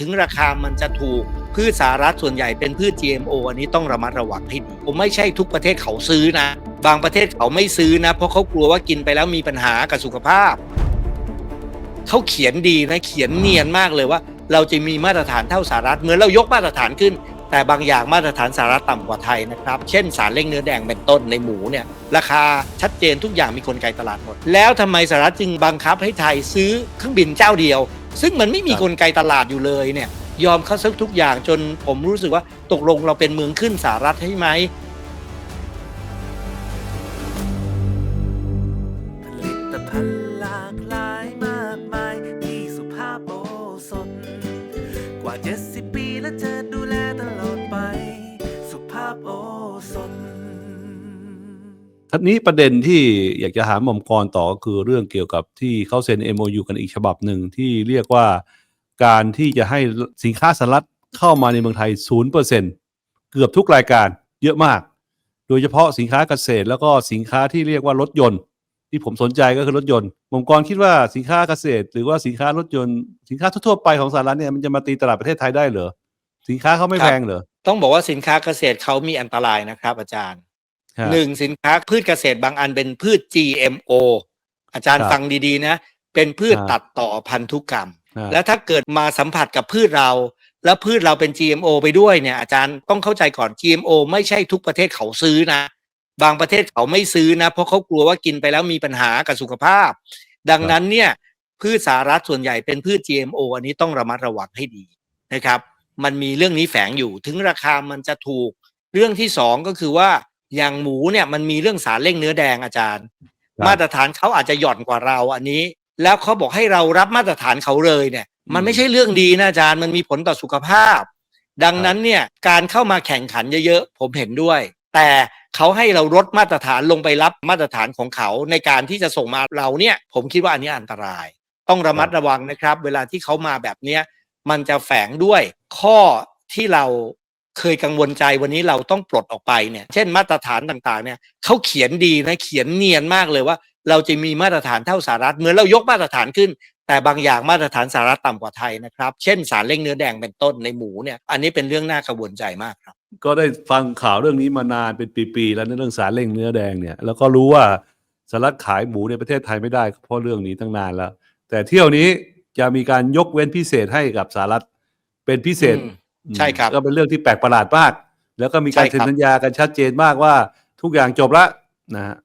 ถึงราคามันจะถูก พืชสารัฐส่วนใหญ่เป็นพืช GMO อันนี้ต้องระมัดระวังให้ดีผมไม่ใช่ทุกประเทศเขาซื้อนะ บางประเทศเขาไม่ซื้อนะ เพราะเขากลัวว่ากินไปแล้วมีปัญหากับสุขภาพ เขาเขียนดีนะเขียนเนียนมากเลยว่า เราจะมีมาตรฐานเท่าสหรัฐเหมือนเรายกมาตรฐานขึ้น แต่บางอย่างมาตรฐานสหรัฐต่ำกว่าไทยนะครับ เช่นสารเร่งเนื้อแดงเป็นต้นในหมูเนี่ยราคาชัดเจนทุกอย่างมีกลไกตลาดหมด แล้วทำไมสหรัฐจึงบังคับให้ไทยซื้อเครื่องบินเจ้าเดียว ซึ่งมันไม่มีครับกลไกตลาดอยู่เลยเนี่ย ยอมเขาซักทุกอย่างจนผมรู้สึกว่าตกลงเราเป็นเมืองขึ้นสหรัฐใช่ไหม ทีนี้ประเด็นที่อยากจะหาหม่อมกรต่อก็คือเรื่องเกี่ยวกับที่เขาเซ็น MOU กันอีกฉบับหนึ่งที่เรียกว่าการที่จะให้สินค้าสหรัฐเข้ามาในเมืองไทย 0%เกือบทุกรายการเยอะมาก โดยเฉพาะสินค้าเกษตร แล้วก็สินค้าที่เรียกว่ารถยนต์ ที่ผมสนใจก็คือรถยนต์หม่อมกรคิดว่าสินค้าเกษตร หรือว่าสินค้ารถยนต์ สินค้าทั่วๆไปของสหรัฐเนี่ยมันจะมาตีตลาดประเทศไทยได้เหรอสินค้าเขาไม่ครับแพงเหรอต้องบอกว่าสินค้าเกษตรเขามีอันตรายนะครับ อาจารย์ฮะ หนึ่งสินค้าพืชเกษตรบางอันเป็นพืช GMO อาจารย์ครับฟังดีๆนะ เป็นพืชครับตัดต่อพันธุกรรมฮะแล้วถ้าเกิดมาสัมผัสกับพืชเรา แล้วพืชเราเป็น GMO ไปด้วยเนี่ย อาจารย์ต้องเข้าใจก่อน GMO ไม่ใช่ทุกประเทศเขาซื้อนะ บางประเทศเขาไม่ซื้อนะ เพราะเขากลัวว่ากินไปแล้วมีปัญหากับสุขภาพ ดังนั้นเนี่ยพืชสารัฐส่วนใหญ่เป็นพืช GMO อันนี้ต้องระมัดระวังให้ดีนะครับ มันมีเรื่องนี้แฝงอยู่ ถึงราคามันจะถูก เรื่องที่สองก็คือว่า อย่างหมูเนี่ยมันมีเรื่องสารเร่งเนื้อแดงอาจารย์ครับมาตรฐานเขาอาจจะหย่อนกว่าเราอันนี้ แล้วเขาบอกให้เรารับมาตรฐานเขาเลยเนี่ย มันไม่ใช่เรื่องดีนะอาจารย์มันมีผลต่อสุขภาพ ดังนั้นเนี่ยการเข้ามาแข่งขันเยอะๆผมเห็นด้วย แต่เขาให้เราลดมาตรฐานลงไปรับมาตรฐานของเขาในการที่จะส่งมาเราเนี่ย ผมคิดว่าอันนี้อันตราย ต้องระมัดระวังนะครับ เวลาที่เขามาแบบเนี้ยมันจะแฝงด้วยข้อที่เรา เคยกังวลใจวันนี้เราต้องปลดออกไปเนี่ย เช่นมาตรฐานต่างๆเนี่ยเขาเขียนดีนะเขียนเนียนมากเลยว่า เราจะมีมาตรฐานเท่าสหรัฐเหมือนเรายกมาตรฐานขึ้น แต่บางอย่างมาตรฐานสหรัฐต่ำกว่าไทยนะครับ เช่นสารเร่งเนื้อแดงเป็นต้นในหมูเนี่ยอันนี้เป็นเรื่องน่ากังวลใจมากครับ ก็ได้ฟังข่าวเรื่องนี้มานานเป็นปีๆแล้วในเรื่องสารเร่งเนื้อแดงเนี่ยแล้วก็รู้ว่าสหรัฐขายหมูในประเทศไทยไม่ได้เพราะเรื่องนี้ตั้งนานแล้ว แต่เที่ยวนี้จะมีการยกเว้นพิเศษให้กับสหรัฐเป็นพิเศษอืม ใช่ครับก็เป็นเรื่องที่แปลกประหลาดมาก แล้วก็มีการใช่ครับเซ็นสัญญากันชัดเจนมากว่าทุกอย่างจบละนะฮะ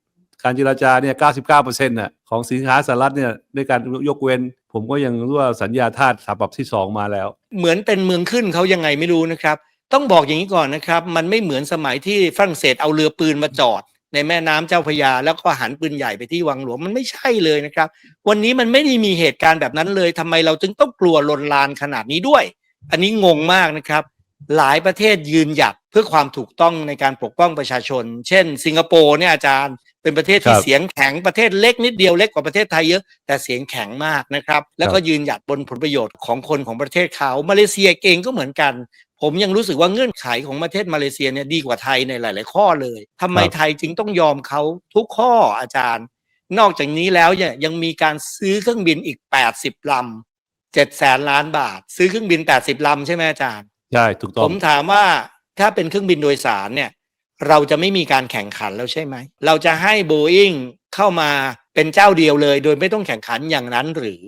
การเจรจาเนี่ย 99%น่ะของสินค้าสหรัฐเนี่ยในการยกเว้น ผมก็ยังรู้ว่าสัญญาทาสฉบับที่สองมาแล้ว เหมือนเป็นเมืองขึ้นเขายังไงไม่รู้นะครับ ต้องบอกอย่างนี้ก่อนนะครับ มันไม่เหมือนสมัยที่ฝรั่งเศสเอาเรือปืนมาจอด ในแม่น้ำเจ้าพระยา แล้วก็หันปืนใหญ่ไปที่วังหลวงมันไม่ใช่เลยนะครับ วันนี้มันไม่ได้มีเหตุการณ์แบบนั้นเลยทำไมเราจึงต้องกลัวลนลานขนาดนี้ด้วย อันนี้งงมากนะครับ หลายประเทศยืนหยัดเพื่อความถูกต้องในการปกป้องประชาชน เช่น สิงคโปร์เนี่ยอาจารย์เป็นประเทศที่ครับเสียงแข็งประเทศเล็กนิดเดียวเล็กกว่าประเทศไทยเยอะแต่เสียงแข็งมากนะครับ แล้วก็ยืนหยัดบนผลประโยชน์ของคนของประเทศเขามาเลเซียเองก็เหมือนกัน ผมยังรู้สึกว่าเงื่อนไขของประเทศมาเลเซียเนี่ยดีกว่าไทยในหลาย ๆ ข้อเลยทำไมครับไทยจึงต้องยอมเขาทุกข้ออาจารย์ นอกจากนี้แล้วเนี่ยยังมีการซื้อเครื่องบินอีก 80ลำ 7แสนล้านบาท ซื้อเครื่องบิน80ลำใช่ไหมอาจารย์ใช่ถูกต้ผองมถามว่าถ้าเป็นเครื่องบินโดยสารเนี่ย เราจะไม่มีการแข่งขันแล้วใช่ไหม เราจะให้ Boeing เข้ามาเป็นเจ้าเดียวเลย โดยไม่ต้องแข่งขันอย่างนั้นหรือ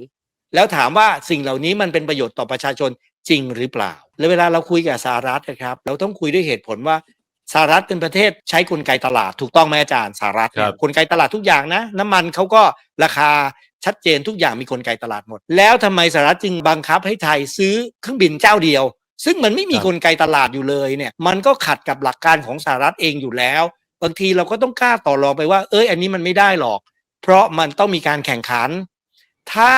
แล้วถามว่าสิ่งเหล่านี้มันเป็นประโยชน์ต่อประชาชนจริงหรือเปล่า แล้วเวลาเราคุยกับสหรัฐนะครับ เราต้องคุยด้วยเหตุผลว่าสหรัฐเป็นประเทศใช้กลไกตลาดถูกต้องไหมอาจารย์สหรัฐเนี่คยรับกลไกตลาดทุกอย่างนะ น้ำมันเขาก็ราคา ชัดเจนทุกอย่างมีกลไกตลาดหมด แล้วทำไมสหรัฐจึงบังคับให้ไทยซื้อเครื่องบินเจ้าเดียว ซึ่งมันไม่มีกลไกตลาดอยู่เลยเนี่ยมันก็ขัดกับหลักการของสหรัฐเองอยู่แล้ว บางทีเราก็ต้องกล้าต่อรองไปว่า เอ้ยอันนี้มันไม่ได้หรอก เพราะมันต้องมีการแข่งขัน ถ้า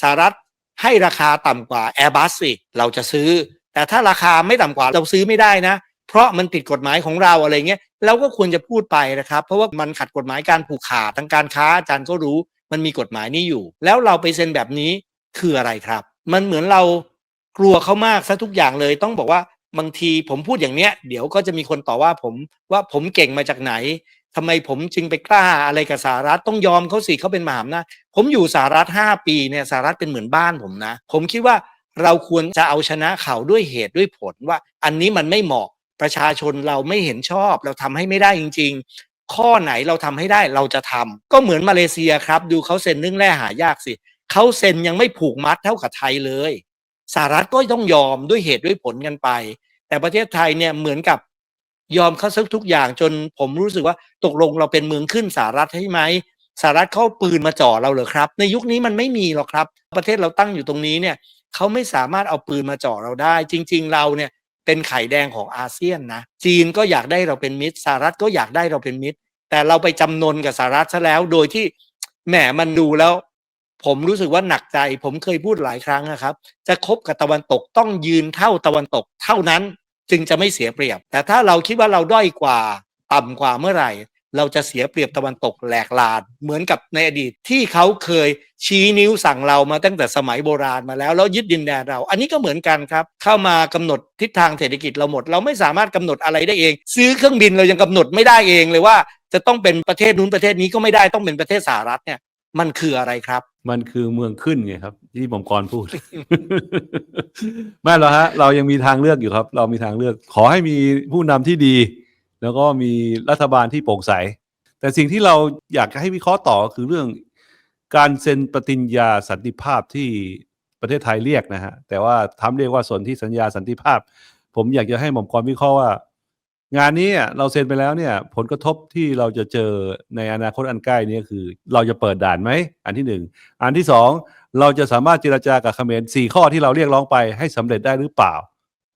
สหรัฐให้ราคาต่ำกว่า Airbus สิเราจะซื้อ แต่ถ้าราคาไม่ต่ำกว่าเราซื้อไม่ได้นะ เพราะมันติดกฎหมายของเราอะไรเงี้ยเราก็ควรจะพูดไปนะครับ เพราะว่ามันขัดกฎหมายการผูกขาดทางการค้าอาจารย์ก็รู้ มันมีกฎหมายนี้อยู่ แล้วเราไปเซ็นแบบนี้คืออะไรครับ มันเหมือนเรากลัวเขามากซะทุกอย่างเลยต้องบอกว่าบางทีผมพูดอย่างเนี้ย เดี๋ยวก็จะมีคนต่อว่าผมว่าผมเก่งมาจากไหนทำไมผมจึงไปกล้าอะไรกับสหรัฐต้องยอมเขาสิเขาเป็นมหาอำนาจผมอยู่สหรัฐห้าปีเนี่ยสหรัฐเป็นเหมือนบ้านผมนะ ผมคิดว่าเราควรจะเอาชนะเขาด้วยเหตุด้วยผลว่า อันนี้มันไม่เหมาะประชาชนเราไม่เห็นชอบ เราทำให้ไม่ได้จริง ข้อไหนเราทำให้ได้เราจะทำก็เหมือนมาเลเซียครับ ดูเขาเซ็นเรื่องแร่หายากสิเขาเซ็นยังไม่ผูกมัดเท่ากับไทยเลยสหรัฐก็ต้องยอมด้วยเหตุด้วยผลกันไป แต่ประเทศไทยเนี่ยเหมือนกับยอมเขาซักทุกอย่างจนผมรู้สึกว่าตกลงเราเป็นเมืองขึ้นสหรัฐใช่ไหมสหรัฐเขาเอาปืนมาจ่อเราเหรอครับ ในยุคนี้มันไม่มีหรอกครับ ประเทศเราตั้งอยู่ตรงนี้เนี่ยเขาไม่สามารถเอาปืนมาจ่อเราได้ จริง ๆ เราเนี่ย เป็นไข่แดงของอาเซียนนะ จีนก็อยากได้เราเป็นมิตรสหรัฐก็อยากได้เราเป็นมิตร แต่เราไปจำนนกับสหรัฐซะแล้ว โดยที่แหมมันดูแล้ว ผมรู้สึกว่าหนักใจ ผมเคยพูดหลายครั้งนะครับ จะคบกับตะวันตกต้องยืนเท่าตะวันตก เท่านั้นจึงจะไม่เสียเปรียบ แต่ถ้าเราคิดว่าเราด้อยกว่า ต่ำกว่าเมื่อไหร่ เราจะเสียเปรียบตะวันตกแหลกลานเหมือนกับในอดีตที่เขาเคยชี้นิ้วสั่งเรามาตั้งแต่สมัยโบราณมาแล้วแล้วยึดดินแดนเรา อันนี้ก็เหมือนกันครับ เข้ามากำหนดทิศทางเศรษฐกิจเราหมด เราไม่สามารถกำหนดอะไรได้เอง ซื้อเครื่องบินเรายังกำหนดไม่ได้เองเลยว่า จะต้องเป็นประเทศนู้นประเทศนี้ก็ไม่ได้ต้องเป็นประเทศสหรัฐเนี่ยมันคืออะไรครับ มันคือเมืองขึ้นไงครับ ที่ผมกรพูด ไม่หรอกฮะ เรายังมีทางเลือกอยู่ครับ เรามีทางเลือก ขอให้มีผู้นำที่ดี แล้วก็มีรัฐบาลที่โปร่งใส แต่สิ่งที่เราอยากจะให้วิเคราะห์ต่อคือเรื่องการเซ็นปฏิญญาสันติภาพที่ประเทศไทยเรียกนะฮะ แต่ว่าทำเรียกว่าสนที่สัญญาสันติภาพ ผมอยากจะให้หม่อมกรวิเคราะห์ว่า งานนี้เราเซ็นไปแล้วเนี่ย ผลกระทบที่เราจะเจอในอนาคตอันใกล้นี้คือ เราจะเปิดด่านไหม อันที่หนึ่งอันที่สองเราจะสามารถเจรจากับเขมรสี่ข้อที่เราเรียกร้องไปให้สำเร็จได้หรือเปล่า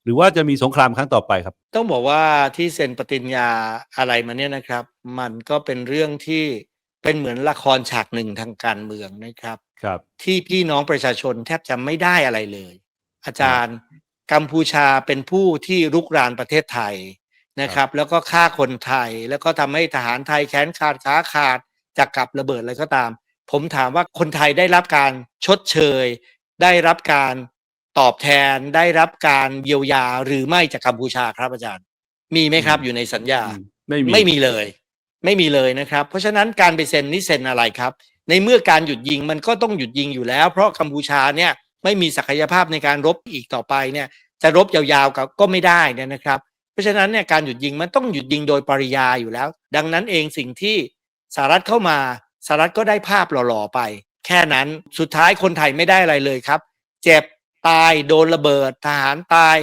หรือว่าจะมีสงครามครั้งต่อไปครับ ต้องบอกว่าที่เซ็นปฏิญญาอะไรมาเนี่ยนะครับ มันก็เป็นเรื่องที่เป็นเหมือนละครฉากหนึ่งทางการเมืองนะครับครับ ที่พี่น้องประชาชนแทบจะไม่ได้อะไรเลย อาจารย์กัมพูชาเป็นผู้ที่รุกรานประเทศไทยนะครับ แล้วก็ฆ่าคนไทยแล้วก็ทำให้ทหารไทยแขนขาดขาขาดจากกับระเบิดอะไรก็ตาม ผมถามว่าคนไทยได้รับการชดเชย ได้รับการ ตอบแทนได้รับการเยียวยาหรือไม่จากกัมพูชาครับอาจารย์ มีไหมครับอืมอยู่ในสัญญาอืมไม่มีไม่มีเลย ไม่มีเลยนะครับ เพราะฉะนั้นการไปเซ็นนี่เซ็นอะไรครับ ในเมื่อการหยุดยิงมันก็ต้องหยุดยิงอยู่แล้ว เพราะกัมพูชาเนี่ยไม่มีศักยภาพในการรบอีกต่อไปเนี่ยจะรบยาวๆก็ก็ไม่ได้เนี่ยนะครับ เพราะฉะนั้นเนี่ยการหยุดยิงมันต้องหยุดยิงโดยปริยายอยู่แล้ว ดังนั้นเองสิ่งที่สหรัฐเข้ามาสหรัฐก็ได้ภาพหล่อๆไป แค่นั้นสุดท้ายคนไทยไม่ได้อะไรเลยครับ เจ็บ ตายโดนระเบิด ทหารตาย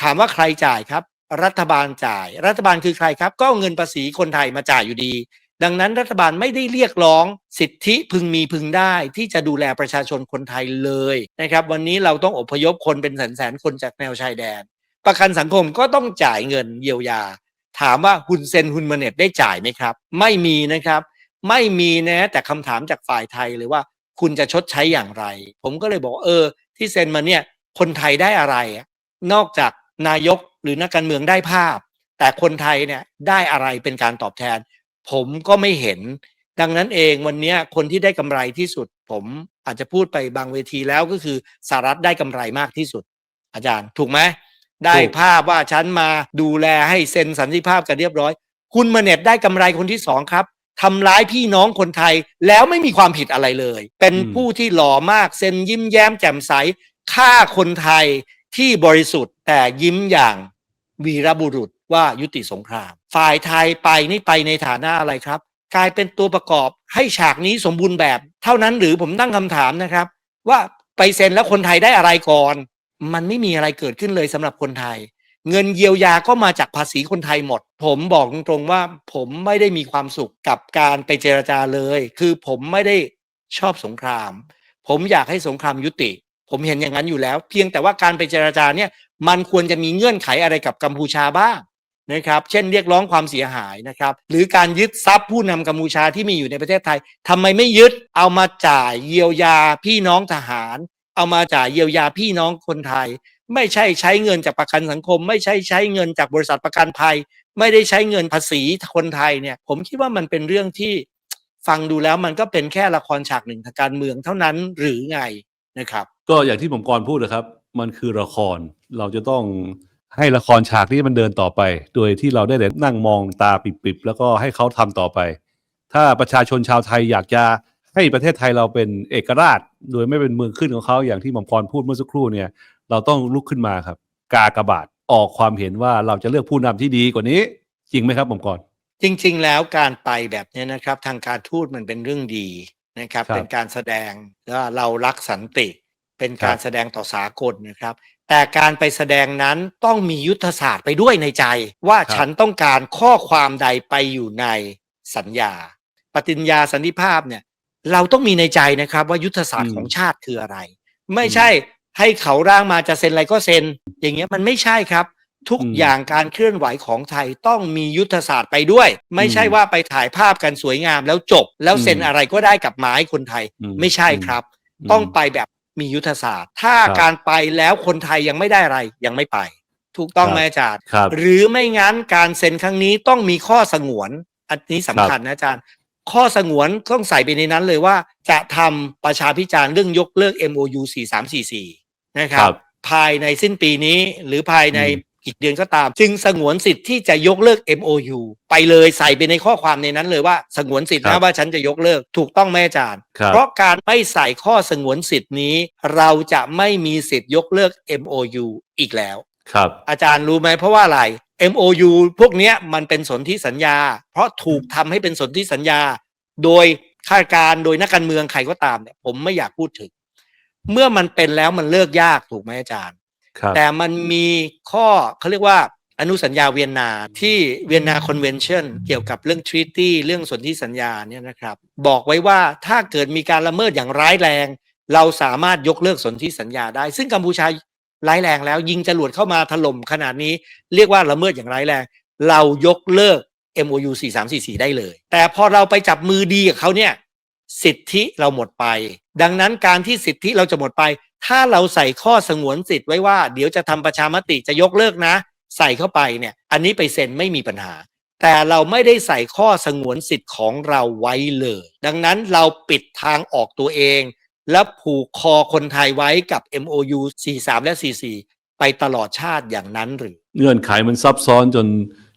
ถามว่าใครจ่ายครับ รัฐบาลจ่าย รัฐบาลคือใครครับ ก็เเงินภาษีคนไทยมาจ่ายอยู่ดี ดังนั้นรัฐบาลไม่ได้เรียกร้องสิทธิพึงมีพึงได้ ที่จะดูแลประชาชนคนไทยเลยนะครับ วันนี้เราต้องอพยพคนเป็นแสนๆคนจากแนวชายแดน ประกันสังคมก็ต้องจ่ายเงินเยียวยา ถามว่าฮุนเซนฮุนเมเน็ตได้จ่ายไหมครับ ไม่มีนะครับ ไม่มีนะแต่คำถามจากฝ่ายไทยเลยว่าคุณจะชดใช้อย่างไร ผมก็เลยบอกเออ ที่เซ็นมาเนี่ยคนไทยได้อะไร นอกจากนายกหรือนักการเมืองได้ภาพ แต่คนไทยเนี่ยได้อะไรเป็นการตอบแทน ผมก็ไม่เห็น ดังนั้นเองวันนี้คนที่ได้กำไรที่สุด ผมอาจจะพูดไปบางเวทีแล้วก็คือสหรัฐได้กำไรมากที่สุด อาจารย์ถูกไหมได้ภาพว่าฉันมาดูแลให้เซ็นสันติภาพกันเรียบร้อย คุณมาเน็ตได้กำไรคนที่สองครับ ทำร้ายพี่น้องคนไทยแล้วไม่มีความผิดอะไรเลย เป็นผู้ที่หล่อมากเซ็นยิ้มแย้มแจ่มใสฆ่าคนไทยที่บริสุทธิ์แต่ยิ้มอย่างวีรบุรุษว่ายุติสงคราม ฝ่ายไทยไปนี่ไปในฐานะอะไรครับ กลายเป็นตัวประกอบให้ฉากนี้สมบูรณ์แบบ เท่านั้นหรือผมตั้งคำถามนะครับ ว่าไปเซ็นแล้วคนไทยได้อะไรก่อน มันไม่มีอะไรเกิดขึ้นเลยสำหรับคนไทย เงินเยียวยาก็มาจากภาษีคนไทยหมด ผมบอกตรงๆว่าผมไม่ได้มีความสุขกับการไปเจรจาเลย คือผมไม่ได้ชอบสงคราม ผมอยากให้สงครามยุติ ผมเห็นอย่างนั้นอยู่แล้ว เพียงแต่ว่าการไปเจรจาเนี่ยมันควรจะมีเงื่อนไขอะไรกับกัมพูชาบ้างนะครับ เช่นเรียกร้องความเสียหายนะครับ หรือการยึดทรัพย์ผู้นำกัมพูชาที่มีอยู่ในประเทศไทยทำไมไม่ยึด เอามาจ่ายเยียวยาพี่น้องทหาร เอามาจ่ายเยียวยาพี่น้องคนไทย ไม่ใช่ใช้เงินจากประกันสังคม ไม่ใช่ใช้เงินจากบริษัทประกันภัย ไม่ได้ใช้เงินภาษีคนไทยเนี่ยผมคิดว่ามันเป็นเรื่องที่ฟังดูแล้วมันก็เป็นแค่ละครฉากหนึ่งทางการเมืองเท่านั้นหรือไงนะครับ ก็อย่างที่ผมกรพูดนะครับ มันคือละครเราจะต้องให้ละครฉากนี้มันเดินต่อไป โดยที่เราได้แต่นั่งมองตาปิบๆแล้วก็ให้เขาทำต่อไป ถ้าประชาชนชาวไทยอยากจะให้ประเทศไทยเราเป็นเอกราช โดยไม่เป็นเมืองขึ้นของเขาอย่างที่หม่อมกรพูดเมื่อสักครู่เนี่ย เราต้องลุกขึ้นมาครับ กากบาทออกความเห็นว่าเราจะเลือกผู้นำที่ดีกว่านี้ จริงไหมครับผมก่อน จริง ๆ แล้วการไปแบบเนี้ยนะครับ ทางการทูตมันเป็นเรื่องดีนะครับครับเป็นการแสดงว่าเรารักสันติ เป็นการครับแสดงต่อสากลนะครับ แต่การไปแสดงนั้นต้องมียุทธศาสตร์ไปด้วยในใจ ว่าฉันต้องการข้อความใดไปอยู่ในสัญญา ปฏิญญาสันติภาพเนี่ย เราต้องมีในใจนะครับว่ายุทธศาสตร์อืมของชาติคืออะไร ไม่ใช่ ให้เขาร่างมาจะเซ็นอะไรก็เซ็น อย่างเงี้ยมันไม่ใช่ครับ ทุกอืมอย่างการเคลื่อนไหวของไทยต้องมียุทธศาสตร์ไปด้วย ไม่ใช่อืมว่าไปถ่ายภาพกันสวยงามแล้วจบ แล้วเซ็นอืมอะไรก็ได้กับหมายคนไทยอืมไม่ใช่ครับมต้องไปแบบมียุทธศาสตร์ ถ้าครับการไปแล้วคนไทยยังไม่ได้อะไรยังไม่ไป ถูกต้องครับไหมอาจารย์ครับหรือไม่งั้นการเซ็นครั้งนี้ต้องมีข้อสงวน อันนี้สำคัญนะอาจารย์ ข้อสงวนต้องใส่ไปในนั้นเลยว่า จะทำประชาพิจารณ์เรื่องยกเลิก MOU 4344 นะครัครับบภายในสิ้นปีนี้หรือภายในอืมอีกเดือนก็ตาม จึงสงวนสิทธิ์ที่จะยกเลิก MOU ไปเลยใส่ไปในข้อความในนั้นเลยว่าสงวนสิทธิ์ครันะบว่าฉันจะยกเลิกถูกต้องไหมอาจารย์ครับเพราะการไม่ใส่ข้อสงวนสิทธิ์นี้ เราจะไม่มีสิทธิ์ยกเลิก MOU อีกแล้วครับ อาจารย์รู้ไหมเพราะว่าอะไร MOU พวกเนี้ยมันเป็นสนธิสัญญา เพราะถูกทำให้เป็นสนธิสัญญา โดยข้าราชการโดยนักการเมืองใครก็ตามเนี่ยผมไม่อยากพูดถึง เมื่อมันเป็นแล้วมันเลิกยากถูกไหมอาจารย์ ครับ แต่มันมีข้อเขาเรียกว่าอนุสัญญาเวียนนาที่เวียนนาคอนเวนชั่นเกี่ยวกับเรื่องทรีตี้เรื่องสนธิสัญญาเนี่ยนะครับบอกไว้ว่าถ้าเกิดมีการละเมิดอย่างร้ายแรง เราสามารถยกเลิกสนธิสัญญาได้ ซึ่งกัมพูชาร้ายแรงแล้ว ยิงจรวดเข้ามาถล่มขนาดนี้ เรียกว่าละเมิดอย่างร้ายแรง เรายกเลิก MOU 4344 ได้เลย แต่พอเราไปจับมือดีกับเขาเนี่ย สิทธิเราหมดไป ดังนั้นการที่สิทธิเราจะหมดไป ถ้าเราใส่ข้อสงวนสิทธิ์ไว้ว่า เดี๋ยวจะทำประชามติจะยกเลิกนะ ใส่เข้าไปเนี่ย อันนี้ไปเซ็นไม่มีปัญหา แต่เราไม่ได้ใส่ข้อสงวนสิทธิ์ของเราไว้เลย ดังนั้นเราปิดทางออกตัวเอง และผูกคอคนไทยไว้กับ MOU 43 และ 44 ไปตลอดชาติอย่างนั้นหรือ เงื่อนไขมันซับซ้อนจน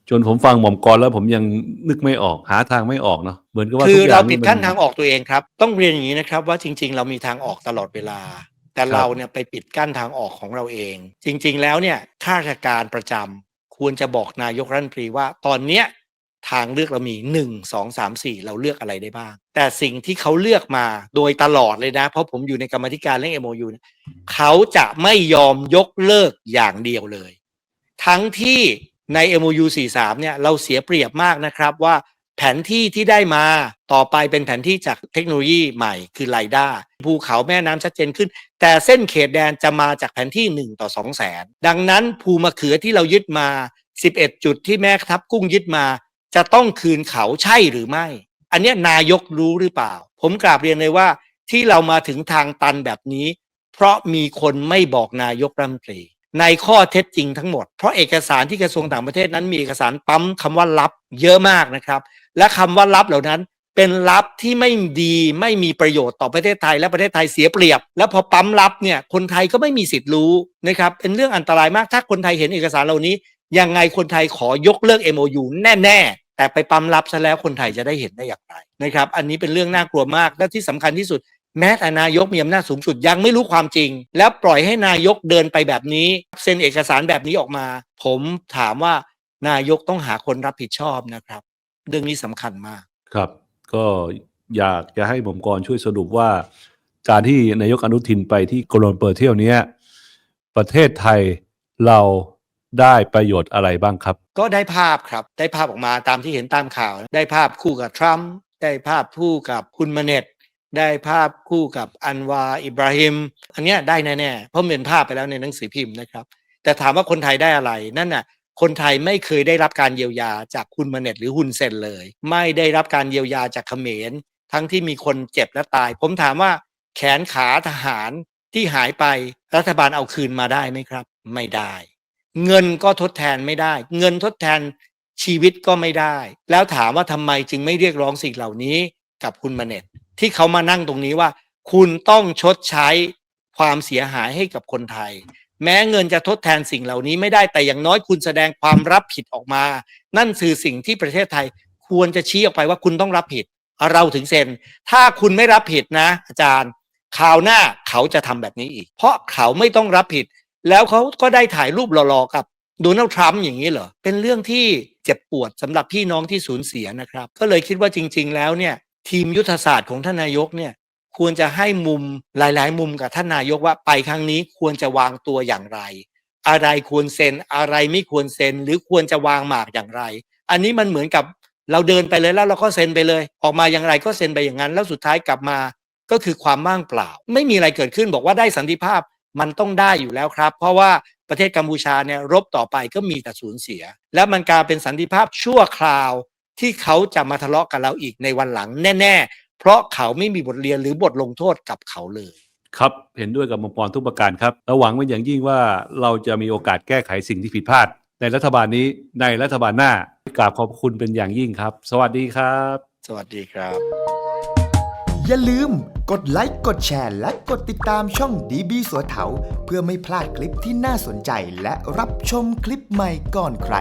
จนผมฟังหม่อมกรแล้วผมยังนึกไม่ออกหาทางไม่ออกเนาะเหมือนกับว่าคืทุอกอย่าเรางปิดมัขั้นทางออกตัวเองครับ ต้องเรียนอย่างนี้นะครับว่าจริง ๆ เรามีทางออกตลอดเวลา แต่ครับเราเนี่ยไปปิดกั้นทางออกของเราเอง จริง ๆ แล้วเนี่ยข้าราชการประจำควรจะบอกนายกรัฐมนตรีว่าตอนเนี้ยทางเลือกเรามีหนึ่งสองสามสี่เราเลือกอะไรได้บ้าง แต่สิ่งที่เขาเลือกมาโดยตลอดเลยนะ เพราะผมอยู่ในกรรมาธิการเรื่อง MOU เนี่ยเขาจะไม่ยอมยกเลิกอย่างเดียวเลย ทั้งที่ ใน MOU 43 เนี่ยเราเสียเปรียบมากนะครับว่าแผนที่ที่ได้มาต่อไปเป็นแผนที่จากเทคโนโลยีใหม่คือไลด้าภูเขาแม่น้ำชัดเจนขึ้น แต่เส้นเขตแดนจะมาจากแผนที่ 1 ต่อ 2 แสน ดังนั้นภูมะเขือที่เรายึดมา 11 จุดที่แม่ทับกุ้งยึดมา จะต้องคืนเขาใช่หรือไม่ อันนี้นายกรู้หรือเปล่า ผมกราบเรียนเลยว่าที่เรามาถึงทางตันแบบนี้ เพราะมีคนไม่บอกนายกรัฐมนตรี ในข้อเท็จจริงทั้งหมด เพราะเอกสารที่กระทรวงต่างประเทศนั้นมีเอกสารปั๊มคำว่าลับเยอะมากนะครับ และคำว่าลับเหล่านั้นเป็นลับที่ไม่ดีไม่มีประโยชน์ต่อประเทศไทย และประเทศไทยเสียเปรียบ แล้วพอปั๊มลับเนี่ยคนไทยก็ไม่มีสิทธิ์รู้นะครับเป็นเรื่องอันตรายมากถ้าคนไทยเห็นเอกสารเหล่านี้ยังไงคนไทยขอยกเลิก MOU แน่ๆ แต่ไปปั๊มลับซะแล้วคนไทยจะได้เห็นได้อย่างไรนะครับอันนี้เป็นเรื่องน่ากลัวมากและที่สำคัญที่สุด แม้แต่นายกมีอำนาจสูงสุดยังไม่รู้ความจริง แล้วปล่อยให้นายกเดินไปแบบนี้เซ็นเอกสารแบบนี้ออกมา ผมถามว่านายกต้องหาคนรับผิดชอบนะครับ เรื่องนี้สำคัญมากครับ ก็อยากจะให้หม่อมกรช่วยสรุปว่า การที่นายกอนุทินไปที่โกลนเปิดเที่ยวเนี้ยประเทศไทยเราได้ประโยชน์อะไรบ้างครับ ก็ได้ภาพครับ ได้ภาพออกมาตามที่เห็นตามข่าว ได้ภาพคู่กับทรัมป์ได้ภาพคู่กับคุณมาเน็ต ได้ภาพคู่กับอันวาอิบราฮิมอันเนี้ยได้แน่ๆเพราะมันเป็นภาพไปแล้วในหนังสือพิมพ์นะครับ แต่ถามว่าคนไทยได้อะไรนั่นน่ะคนไทยไม่เคยได้รับการเยียวยาจากคุณมาเน็ตหรือฮุนเซนเลย ไม่ได้รับการเยียวยาจากเขมร ทั้งที่มีคนเจ็บและตาย ผมถามว่าแขนขาทหารที่หายไปรัฐบาลเอาคืนมาได้ไหมครับ ไม่ได้ เงินก็ทดแทนไม่ได้ เงินทดแทนชีวิตก็ไม่ได้ แล้วถามว่าทำไมจึงไม่เรียกร้องสิ่งเหล่านี้กับคุณมาเน็ต ที่เขามานั่งตรงนี้ว่า คุณต้องชดใช้ความเสียหายให้กับคนไทย แม้เงินจะทดแทนสิ่งเหล่านี้ไม่ได้แต่อย่างน้อยคุณแสดงความรับผิดออกมา นั่นคือสิ่งที่ประเทศไทยควรจะชี้ออกไปว่าคุณต้องรับผิด เราถึงเซ็น ถ้าคุณไม่รับผิดนะ อาจารย์คราวหน้าเขาจะทำแบบนี้อีก เพราะเขาไม่ต้องรับผิด แล้วเขาก็ได้ถ่ายรูปหล่อๆกับโดนัลด์ทรัมป์อย่างนี้เหรอ เป็นเรื่องที่เจ็บปวดสำหรับพี่น้องที่สูญเสียนะครับ ก็เลยคิดว่าจริง ๆ แล้วเนี่ย ทีมยุทธศาสตร์ของท่านนายกเนี่ยควรจะให้มุมหลาย ๆ มุมกับท่านนายกว่าไปครั้งนี้ควรจะวางตัวอย่างไร อะไรควรเซ็นอะไรไม่ควรเซ็นหรือควรจะวางหมากอย่างไร อันนี้มันเหมือนกับเราเดินไปเลยแล้วเราก็เซ็นไปเลย ออกมาอย่างไรก็เซ็นไปอย่างนั้น แล้วสุดท้ายกลับมาก็คือความว่างเปล่า ไม่มีอะไรเกิดขึ้นบอกว่าได้สันติภาพมันต้องได้อยู่แล้วครับ เพราะว่าประเทศกัมพูชาเนี่ยรบต่อไปก็มีแต่สูญเสีย แล้วมันกลายเป็นสันติภาพชั่วคราว ที่เขาจะมาทะเลาะกับเราอีกในวันหลังแน่ ๆ เพราะเขาไม่มีบทเรียนหรือบทลงโทษกับเขาเลย ครับเห็นด้วยกับมังกรทุกประการครับและหวังเป็นอย่างยิ่งว่าเราจะมีโอกาสแก้ไขสิ่งที่ผิดพลาด ในรัฐบาลนี้ในรัฐบาลหน้ากราบขอบคุณเป็นอย่างยิ่งครับ สวัสดีครับ สวัสดีครับ อย่าลืมกดไลค์กดแชร์ และกดติดตามช่องดีบีสัวเถาเพื่อไม่พลาดคลิปที่น่าสนใจและรับชมคลิปใหม่ก่อนใคร